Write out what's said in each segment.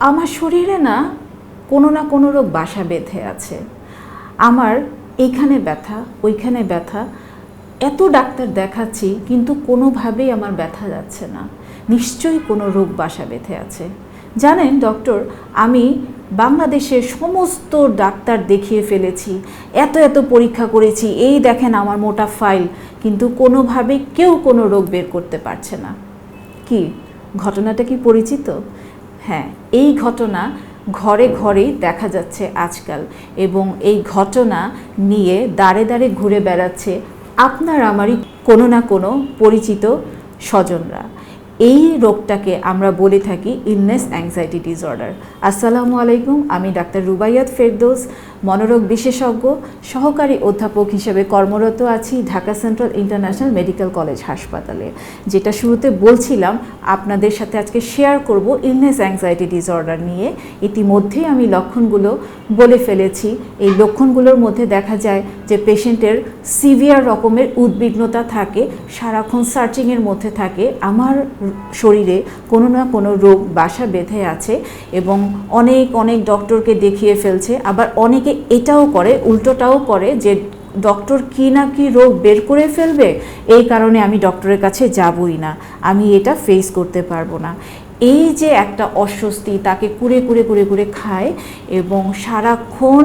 আমার শরীরে না কোনো না কোনো রোগ বাসা বেঁধে আছে। আমার এইখানে ব্যথা, ওইখানে ব্যথা, এত ডাক্তার দেখাচ্ছি কিন্তু কোনোভাবেই আমার ব্যথা যাচ্ছে না। নিশ্চয়ই কোনো রোগ বাসা বেঁধে আছে। জানেন ডক্টর, আমি বাংলাদেশের সমস্ত ডাক্তার দেখিয়ে ফেলেছি, এত এত পরীক্ষা করেছি, এই দেখেন আমার মোটা ফাইল, কিন্তু কোনোভাবে কেউ কোনো রোগ বের করতে পারছে না। কি, ঘটনাটা কি পরিচিত? হ্যাঁ এই ঘটনা ঘরে ঘরেই দেখা যাচ্ছে আজকাল এবং এই ঘটনা নিয়ে দাঁড়ে দাঁড়ে ঘুরে বেড়াচ্ছে আপনার, আমারই কোনো না কোনো পরিচিত স্বজনরা। এই রোগটাকে আমরা বলে থাকি ইলনেস অ্যাংজাইটি ডিসঅর্ডার আসসালামু আলাইকুম, আমি ডাক্তার রুবাইয়াত ফেরদৌস। মনোরোগ বিশেষজ্ঞ, সহকারী অধ্যাপক হিসেবে কর্মরত আছি Dhaka central international medical college হাসপাতালে। যেটা শুরুতে বলছিলাম, আপনাদের সাথে আজকে শেয়ার করব ইলনেস অ্যাংজাইটি ডিসঅর্ডার নিয়ে। ইতিমধ্যেই আমি লক্ষণগুলো বলে ফেলেছি। এই লক্ষণগুলোর মধ্যে দেখা যায় যে পেশেন্টের সিভিয়ার রকমের উদ্বিগ্নতা থাকে, সারাক্ষণ সার্চিংয়ের মধ্যে থাকে, আমার শরীরে কোনো না কোনো রোগ, বাসা বেঁধে আছে এবং অনেক অনেক ডক্টরকে দেখিয়ে ফেলছে, আবার অনেকে এটাও করে, উল্টোটাও করে যে ডক্টর কি না কি রোগ বের করে ফেলবে, এই কারণে আমি ডক্টরের কাছে যাবই না। আমি এটা ফেস করতে পারব না। এই যে একটা অস্বস্তি তাকে কুড়ে কুড়ে কুড়ে কুড়ে খায় এবং সারাক্ষণ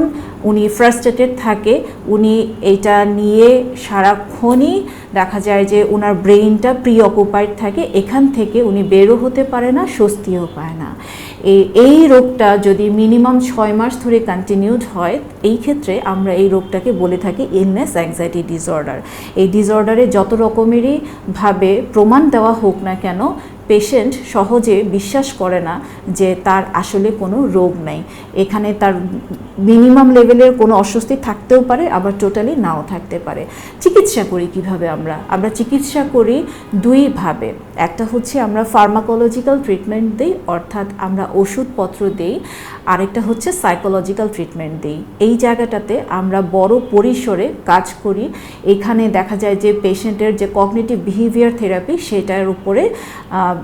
উনি ফ্রাস্ট্রেটেড থাকে, উনি এটা নিয়ে সারাক্ষণই দেখা যায় যে ওনার ব্রেইনটা প্রি অকুপাইড থাকে, এখান থেকে উনি বেরো হতে পারে না, স্বস্তিও পায় না। এই রোগটা যদি মিনিমাম ছয় মাস ধরে কন্টিনিউড হয়, এই ক্ষেত্রে আমরা এই রোগটাকে বলে থাকি ইলনেস অ্যাংজাইটি ডিসঅর্ডার এই ডিসঅর্ডারে যত রকমেরই ভাবে প্রমাণ দেওয়া হোক না কেন পেশেন্ট সহজে বিশ্বাস করে না যে তার আসলে কোনো রোগ নেই। এখানে তার মিনিমাম লেভেলের কোনো অস্বস্তি থাকতেও পারে, আবার টোটালি নাও থাকতে পারে। চিকিৎসা করি কীভাবে আমরা? আমরা চিকিৎসা করি দুইভাবে একটা হচ্ছে আমরা ফার্মাকোলজিক্যাল ট্রিটমেন্ট দিই, অর্থাৎ আমরা ওষুধপত্র দিই। আরেকটা হচ্ছে সাইকোলজিক্যাল ট্রিটমেন্ট দিই। এই জায়গাটাতে আমরা বড় পরিসরে কাজ করি। এখানে দেখা যায় যে পেশেন্টের যে কগনিটিভ বিহেভিয়ার থেরাপি সেটার উপরে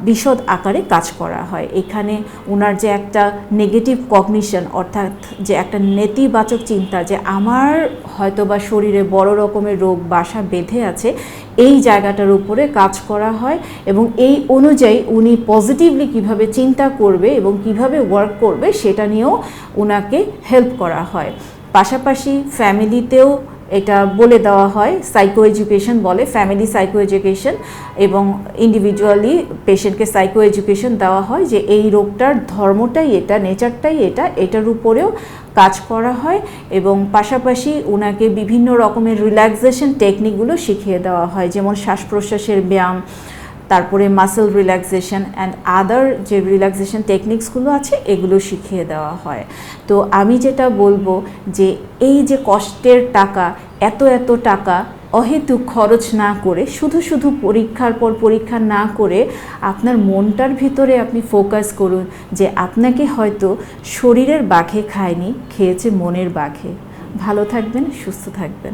বিশদ আকারে কাজ করা হয়। এখানে ওনার যে একটা নেগেটিভ কগনিশন অর্থাৎ যে একটা নেতিবাচক চিন্তা, যে আমার হয়তো বা শরীরে বড় রকমের রোগ, বাসা বেঁধে আছে, এই জায়গাটার উপরে কাজ করা হয় এবং এই অনুযায়ী উনি পজিটিভলি কীভাবে চিন্তা করবে এবং কীভাবে ওয়ার্ক করবে, সেটা নিয়েও ওনাকে হেল্প করা হয়। পাশাপাশি ফ্যামিলিতেও এটা বলে দেওয়া হয় সাইকো এডুকেশন বলে ফ্যামিলি সাইকো এডুকেশন এবং ইন্ডিভিজুয়ালি পেশেন্টকে সাইকো এডুকেশন দেওয়া হয় যে এই রোগটার ধর্মটাই এটা নেচারটাই এটা, এটার উপরেও কাজ করা হয় এবং পাশাপাশি ওনাকে বিভিন্ন রকমের রিল্যাক্সেশন টেকনিকগুলো শিখিয়ে দেওয়া হয়, যেমন শ্বাস প্রশ্বাসের ব্যায়াম তারপরে মাসেল রিল্যাক্সেশন অ্যান্ড আদার যে রিল্যাক্সেশন টেকনিক্সগুলো আছে, এগুলো শিখিয়ে দেওয়া হয়। তো আমি যেটা বলব যে এই যে কষ্টের টাকা, এত এত টাকা অহেতুক খরচ না করে, শুধু শুধু পরীক্ষার পর পরীক্ষা না করে আপনার মনটার ভিতরে আপনি ফোকাস করুন যে আপনাকে হয়তো শরীরের বাঘে খায়নি, খেয়েছে মনের বাঘে। ভালো থাকবেন, সুস্থ থাকবেন।